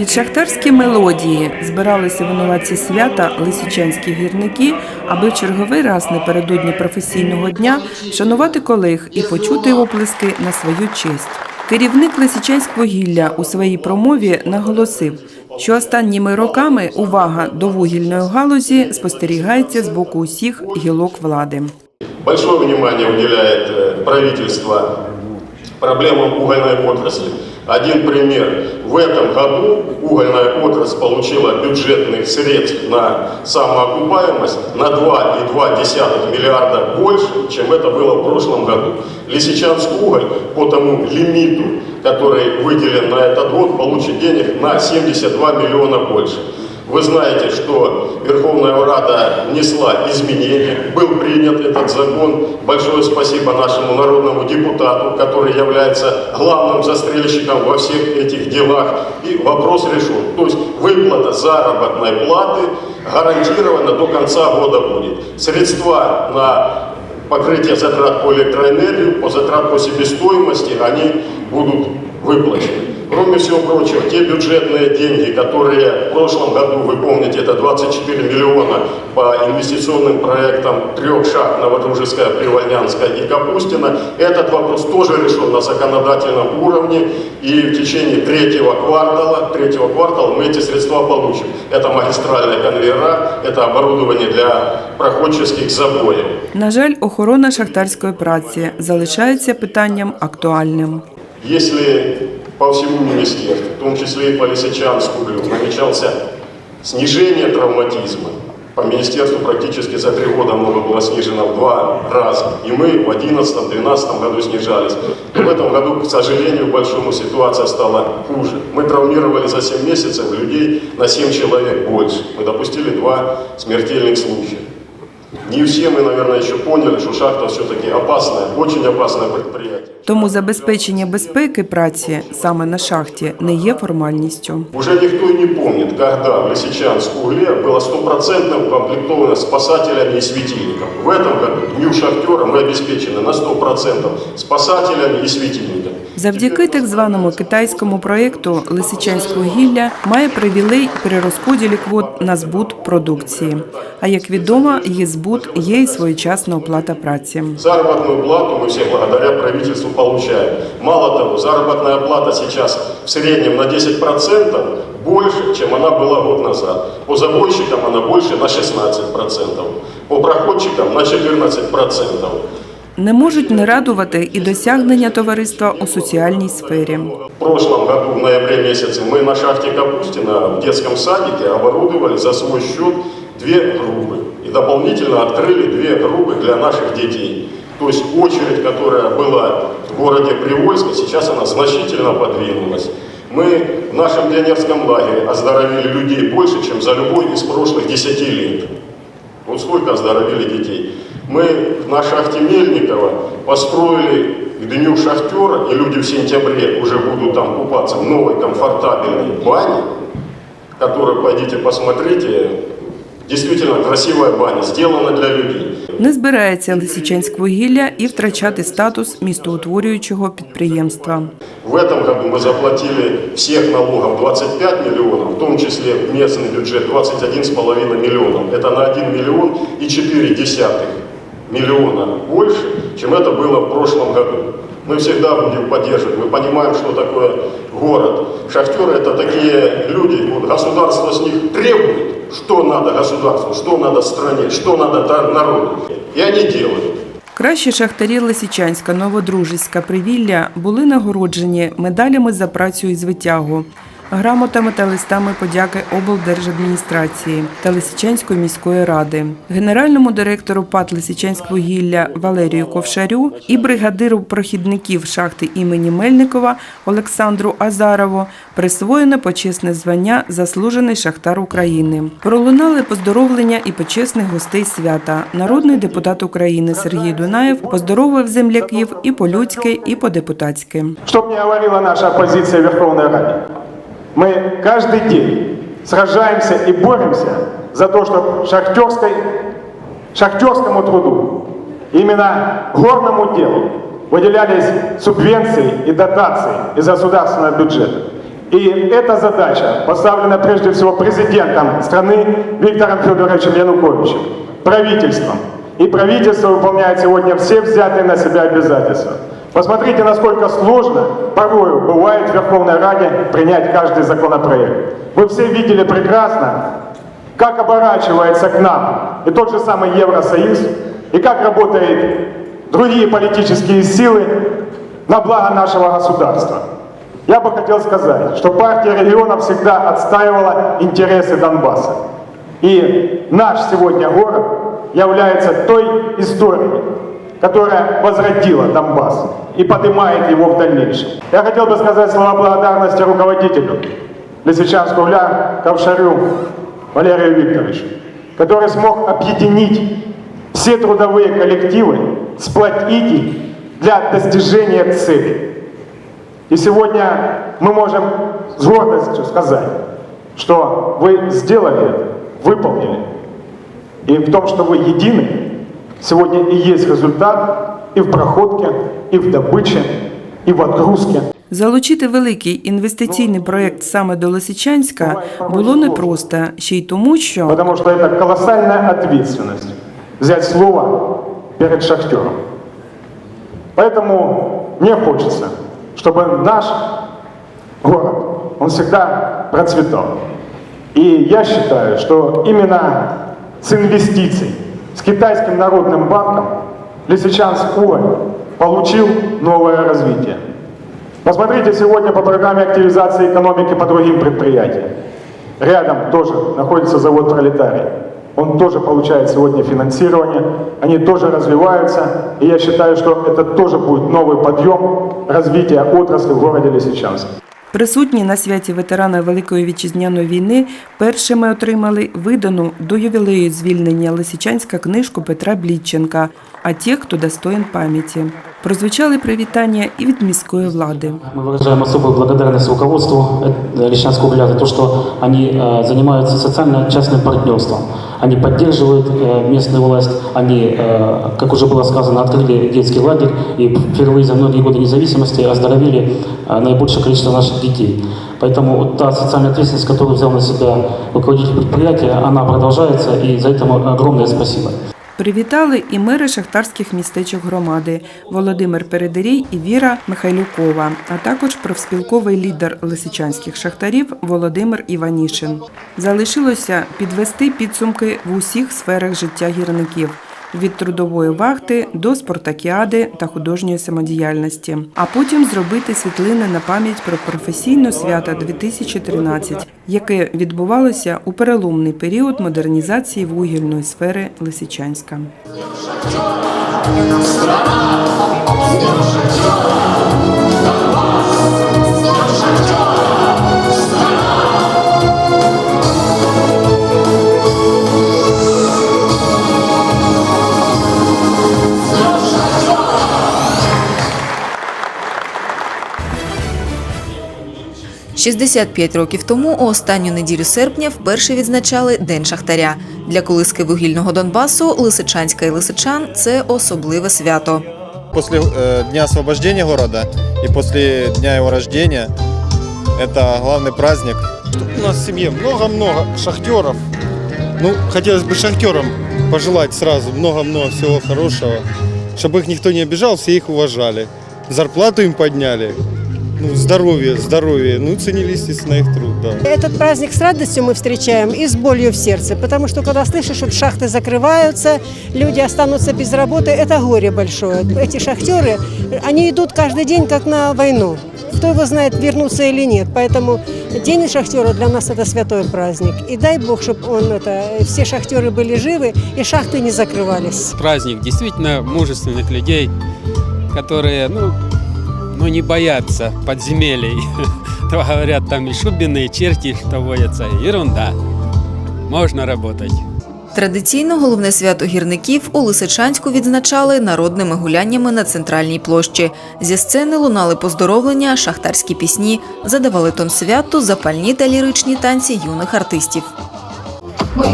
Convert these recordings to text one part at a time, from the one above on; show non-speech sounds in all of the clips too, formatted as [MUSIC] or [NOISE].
Під шахтарські мелодії збиралися винуватці свята лисичанські гірники, аби в черговий раз напередодні професійного дня вшанувати колег і почути оплески на свою честь. Керівник Лисичанськвугілля у своїй промові наголосив, що останніми роками увага до вугільної галузі спостерігається з боку усіх гілок влади. Большое внимание уделяет э, правительство проблемам угольной отрасли. Один пример. В этом году угольная отрасль получила бюджетных средств на самоокупаемость на 2,2 миллиарда больше, чем это было в прошлом году. Лисичанск уголь по тому лимиту, который выделен на этот год, получит денег на 72 миллиона больше. Вы знаете, что Верховная Рада внесла изменения, был принят этот закон. Большое спасибо нашему народному депутату, который является главным застрельщиком во всех этих делах. И вопрос решен. То есть выплата заработной платы гарантированно до конца года будет. Средства на покрытие затрат по электроэнергии, по затрат по себестоимости, они будут выплачены. Кроме всего прочего, те бюджетные деньги, которые в прошлом году, вы помните, это 24 миллиона по инвестиционным проектам трех шаг Новодружеская, Привольнянская и Капустина, этот вопрос тоже решен на законодательном уровне, и в течение третьего квартала, третьего квартала мы эти средства получим. Это магистральные конвейера, это оборудование для проходческих забоев. На жаль, охорона шахтарської праці залишається питанням актуальним. Если по всему министерству, в том числе и по Лисичанску, намечался снижение травматизма, по министерству практически за три года много было снижено в два раза. И мы в 2011-2012 году снижались. И в этом году, к сожалению, большому ситуация стала хуже. Мы травмировали за 7 месяцев людей на 7 человек больше. Мы допустили два смертельных случая. Не все мы, наверное, еще поняли, что шахта все-таки опасная, очень опасное предприятие. Тому забезпечення безпеки праці саме на шахті не є формальністю. Уже никто и не помнит, когда в Лисичанск угле было стопроцентно укомплектовано спасателями и светильниками. В этом году Дню шахтера мы обеспечены на 100% спасателями и светильниками. Завдяки так званому китайському проєкту Лисичанськвугілля має привілей при розподілі квот на збут продукції. А як відомо, її збут є і своєчасна оплата праці. Заработную плату мы все благодаря правительству получаем. Мало того, заработная плата сейчас в среднем на 10% больше, чем она была год назад. По забойщикам она больше на 16%. По проходчикам на 14% Не можуть не радувати і досягнення товариства у соціальній сфері. В прошлом году, в ноябре месяце, мы на шахте Капустина в детском садике оборудовали за свой счет две группы. И дополнительно открыли две группы для наших детей. То есть очередь, которая была в городе Привольске, сейчас она значительно подвинулась. Мы в нашем пионерском лагере оздоровили людей больше, чем за любой из прошлых 10 лет. Вот сколько оздоровили детей. Мы на шахте Мельникова построили к Дню шахтера, и люди в сентябре уже будут там купаться в новой комфортабельной бане, которую пойдите посмотрите. Действительно красивая баня, сделана для людей. Не збирається Лисичанськвугілля і втрачати статус містоутворюючого підприємства. В этом году мы заплатили всех налогов 25 миллионов, в том числе в местный бюджет 21,5 миллионов. Это на 1 миллион и 4 десятых миллиона больше, чем это было в прошлом году. Мы всегда будем поддерживать, мы понимаем, что такое город. Шахтеры это такие люди, вот государство с них требует, что надо государству, что надо стране, что надо та- народу. И они делают. Кращі шахтарі Лисичанська, Новодружицька, Привілля були нагороджені медалями за працю і звитягу, грамотами та листами подяки облдержадміністрації та Лисичанської міської ради, генеральному директору ПАТ Лисичанськвугілля Валерію Ковшарю і бригадиру прохідників шахти імені Мельникова Олександру Азарову присвоєно почесне звання Заслужений шахтар України. Пролунали поздоровлення і почесних гостей свята. Народний депутат України Сергій Дунаєв поздоровив земляків і по-людськи, і по-депутатськи. Что бы ни говорила наша оппозиция в Верховной Раде, мы каждый день сражаемся и боремся за то, чтобы шахтерской, шахтерскому труду, именно горному делу, выделялись субвенции и дотации из государственного бюджета. И эта задача поставлена прежде всего президентом страны Виктором Федоровичем Януковичем, правительством. И правительство выполняет сегодня все взятые на себя обязательства. Посмотрите, насколько сложно порою бывает в Верховной Раде принять каждый законопроект. Вы все видели прекрасно, как оборачивается к нам и тот же самый Евросоюз, и как работают другие политические силы на благо нашего государства. Я бы хотел сказать, что партия регионов всегда отстаивала интересы Донбасса. И наш сегодня город является той историей, которая возродила Донбасс и поднимает его в дальнейшем. Я хотел бы сказать слова благодарности руководителю Лисичанского угля Ковшарю Валерию Викторовичу, который смог объединить все трудовые коллективы, сплотить их для достижения цели. И сегодня мы можем с гордостью сказать, что вы сделали это, выполнили. И в том, что вы едины, сегодня и есть результат и в проходке, и в добыче, и в отгрузке. Залучити великий інвестиційний проєкт саме до Лисичанська було непросто, ще й тому, що Потому что это колоссальная ответственность взять слово перед шахтером. Поэтому мне хочется, чтобы наш город, он всегда процветал. И я считаю, что именно с инвестиций, С Китайским народным банком Лисичанск уголь получил новое развитие. Посмотрите сегодня по программе активизации экономики по другим предприятиям. Рядом тоже находится завод «Пролетарий». Он тоже получает сегодня финансирование, они тоже развиваются, и я считаю, что это тоже будет новый подъем развития отрасли в городе Лисичанск. присутні на святі ветерана Великої вітчизняної війни першими отримали видану до ювілею звільнення Лисичанська книжку Петра Блідченка «А ті, хто достоїн пам'яті. Прозвучали привітання і від міської влади. Мы выражаем особую благодарность руководству э, Лещанского угля за то, что они э, занимаются социально-частным партнерством. Они поддерживают э, местную власть, они, э, как уже было сказано, открыли детский лагерь и впервые за многие годы независимости оздоровили э, наибольшее количество наших детей. Поэтому вот та социальная ответственность, которую взял на себя руководитель предприятия, она продолжается, и за это огромное спасибо. Привітали і мери шахтарських містечок громади Володимир Передерій і Віра Михайлюкова, а також профспілковий лідер лисичанських шахтарів Володимир Іванішин. Залишилося підвести підсумки в усіх сферах життя гірників. Від трудової вахти до спартакіади та художньої самодіяльності, а потім зробити світлини на пам'ять про професійне свято 2013, яке відбувалося у переломний період модернізації вугільної сфери Лисичанська. – 65 років тому, у останню неділю серпня, вперше відзначали День Шахтаря. Для колиски вугільного Донбасу Лисичанська і Лисичан – це особливе свято. После э, Дня освобождения города и после дня его рождения это главный праздник. У нас в семье много-много шахтеров. Ну, хотелось бы шахтерам пожелать сразу много-много всего хорошего, чтобы их никто не обижал, все их уважали. Зарплату им подняли, Ну, здоровье, здоровье, ну, ценили, естественно, их труд, да. Этот праздник с радостью мы встречаем и с болью в сердце, потому что когда слышишь, что шахты закрываются, люди останутся без работы, это горе большое. Эти шахтеры, они идут каждый день как на войну. Кто его знает, вернутся или нет. Поэтому День шахтера для нас это святой праздник. И дай Бог, чтобы он это, все шахтеры были живы и шахты не закрывались. праздник действительно мужественных людей, которые, ну, ну не боятся подземелий. [LAUGHS] То говорят, там и шубины, и черти, что водятся. Ерунда. Можно работать. Традиційно головне свято гірників у Лисичанську відзначали народними гуляннями на центральній площі. Зі сцени лунали поздоровлення, шахтарські пісні, задавали тон святу, запальні та ліричні танці юних артистів. Мы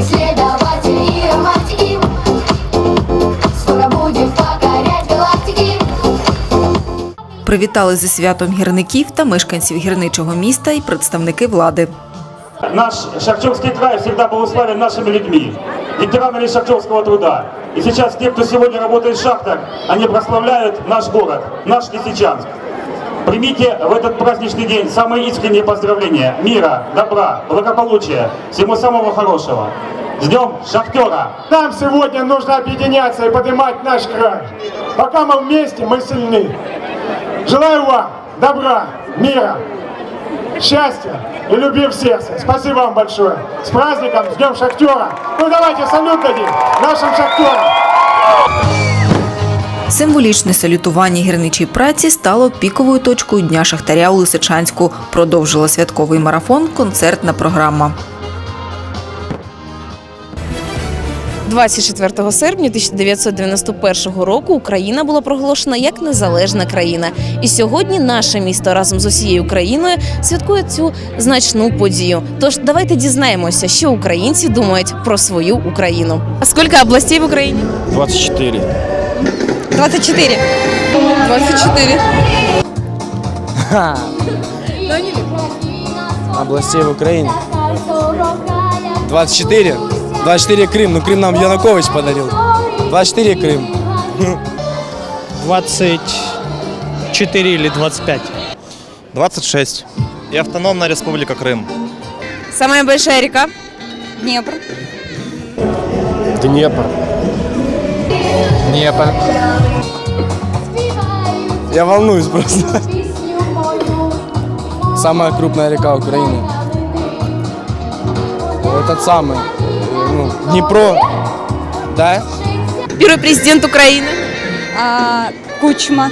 Привітали зі святом гірників та мешканців гірничого міста і представники влади. Наш Шахтерский край всегда был уславен нашими людьми, ветеранами шахтерского труда. И сейчас те, кто сегодня работает в шахтах, они прославляют наш город, наш Лисичанск. Примите в этот праздничный день самые искренние поздравления мира, добра, благополучия, всего самого хорошего. С Днем Шахтера! Нам сегодня нужно объединяться и поднимать наш край. Пока мы вместе, мы сильны. Желаю вам добра, мира, счастья и любви в сердце. Спасибо вам большое. С праздником, с Днем Шахтера. Ну давайте салют дадим нашим шахтерам. Символічне салютування гірничій праці стало піковою точкою Дня Шахтаря у Лисичанську. Продовжила святковий марафон концертна програма. 24 серпня 1991 року Україна була проголошена як незалежна країна. І сьогодні наше місто разом з усією країною святкує цю значну подію. Тож давайте дізнаємося, що українці думають про свою Україну. А скільки областей в Україні? 24. 24. 24. областей в Украине. 24. 24 Крым. Ну, Крым нам Янукович подарил. 24 Крым. 24 или 25. 26. И автономная республика Крым. Самая большая река? Днепр. Днепр. Днепр. Я волнуюсь просто. Самая крупная река Украины. Этот самый. Ну, Днепро. Да? Первый президент Украины? Кучма.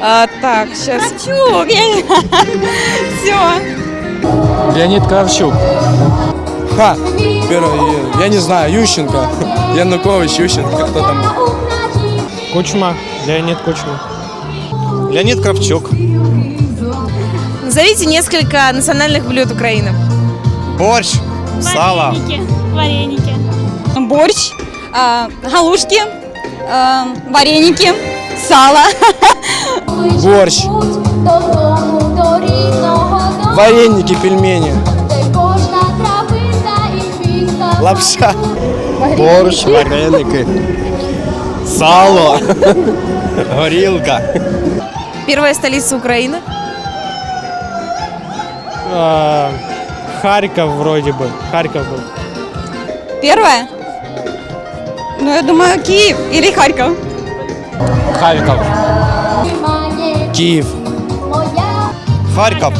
А, так, сейчас. Чук, Все. Леонид Кравчук. Ха! Первый, я, я не знаю, Ющенко. [LAUGHS] Янукович, Ющенко, кто там? Кучма. Леонид Кучма. Леонид Кравчук. Назовите несколько национальных блюд Украины. Борщ. Сало. Вареники. Борщ, а, галушки, а, вареники, сало. [LAUGHS] Борщ. Вареники, пельмени. Лапша. Борщ, вареники. Сало. [LAUGHS] Горілка. Первая столица Украины? Харьков вроде бы. Харьков был. Первое? Ну, я думаю, Киев или Харьков. Харьков. Киев. Харьков.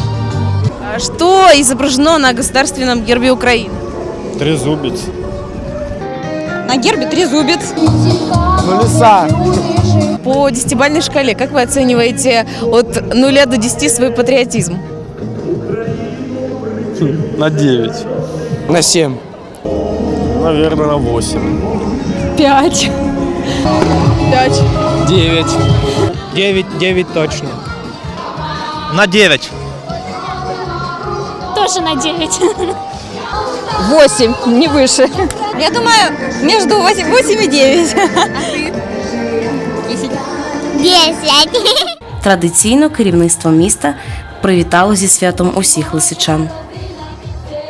А Что изображено на государственном гербе Украины? Трезубец. На гербе трезубец. Ну, леса. По десятибальной шкале, как вы оцениваете от 0 до 10 свой патриотизм? [LAUGHS] На 9. На 7. Наверное, на 8. Пять. 9. 9, 9 точно. На 9. Тоже на девять. [LAUGHS] Восемь, не выше. Я думаю, между 8, 8 и 9. Традиційно керівництво міста привітало зі святом усіх лисичан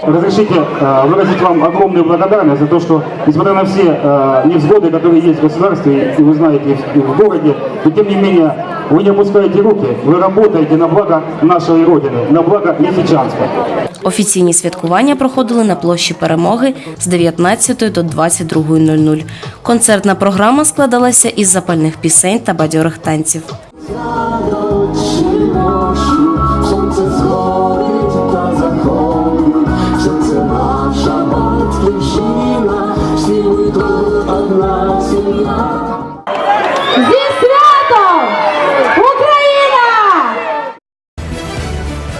Разрешите э, выразить вам огромную благодарность за то, что, несмотря на все э, невзгоды, которые есть в государстве, и вы знаете, и в городе, но тем не менее вы не опускаете руки, вы работаете на благо нашей Родины, на благо Лисичанска. Офіційні святкування проходили на площі Перемоги з 19 до 22.00. Концертна програма складалася із запальних пісень та бадьорих танців.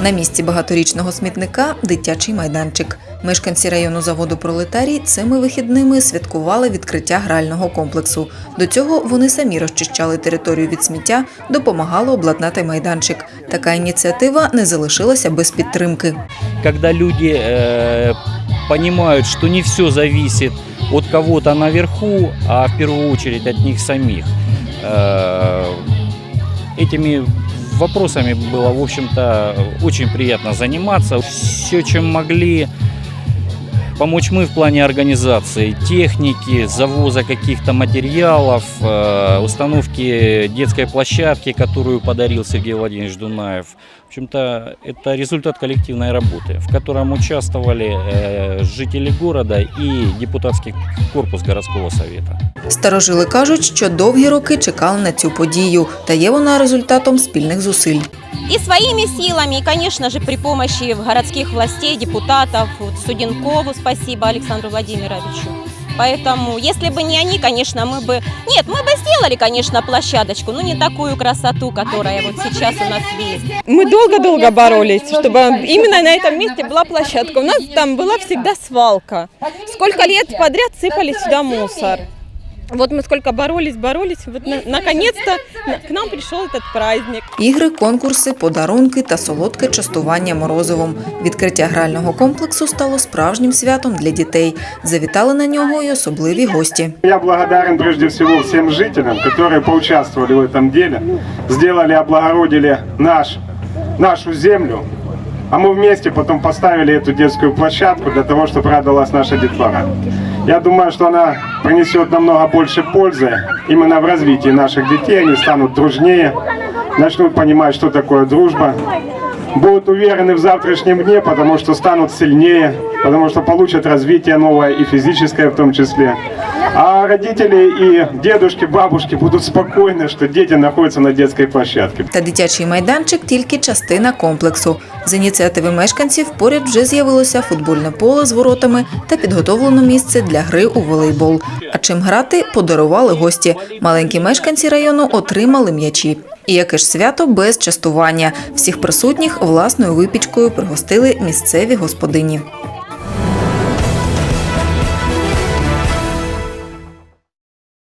На місці багаторічного смітника дитячий майданчик. Мешканці району заводу Пролетарій цими вихідними святкували відкриття грального комплексу. До цього вони самі розчищали територію від сміття, допомагали обладнати майданчик. Така ініціатива не залишилася без підтримки. Когда люди э, понимают, что не все зависит от кого-то наверху, а в первую очередь от них самих. Э, этими вопросами было, в общем-то, очень приятно заниматься. Все, чем могли, помочь мы в плане организации техники, завоза каких-то материалов, э, установки детской площадки, которую подарил Сергей Владимирович Дунаев. В общем-то, это результат коллективной работы, в котором участвовали э, жители города и депутатский корпус городского совета. Старожили кажуть, що довгі роки чекали на цю подію, та є вона результатом спільних зусиль. И своими силами, и, конечно же, при помощи городских властей, депутатов, вот Студенкову спасибо Александру Владимировичу. Поэтому, если бы не они, конечно, мы бы... Нет, мы бы сделали, конечно, площадочку, но не такую красоту, которая вот сейчас у нас есть. Мы долго-долго боролись, чтобы именно на этом месте была площадка. У нас там была всегда свалка. Сколько лет подряд сыпали сюда мусор. Вот мы сколько боролись, боролись, вот на- наконец-то на- к нам пришел этот праздник. Ігри, конкурси, подарунки та солодке частування морозивом. Відкриття грального комплексу стало справжнім святом для дітей. Завітали на нього й особливі гості. Я благодарен прежде всего всем жителям, которые поучаствовали в этом деле, сделали, облагородили наш, нашу землю, а мы вместе потом поставили эту детскую площадку для того, чтобы радовалась наша детвора. Я думаю, что она принесет намного больше пользы именно в развитии наших детей. Они станут дружнее, начнут понимать, что такое дружба, будут уверены в завтрашнем дне, потому что станут сильнее, потому что получат развитие новое и физическое в том числе. А родители и дедушки, бабушки будут спокойны, что дети находятся на детской площадке. Та дитячий майданчик тільки частина комплексу. З ініціативи мешканців поряд вже з'явилося футбольне поле з воротами та підготовлено місце для гри у волейбол. А чим грати подарували гості. Маленькі мешканці району отримали м'ячі. І яке ж свято без частування. Всіх присутніх власною випічкою пригостили місцеві господині.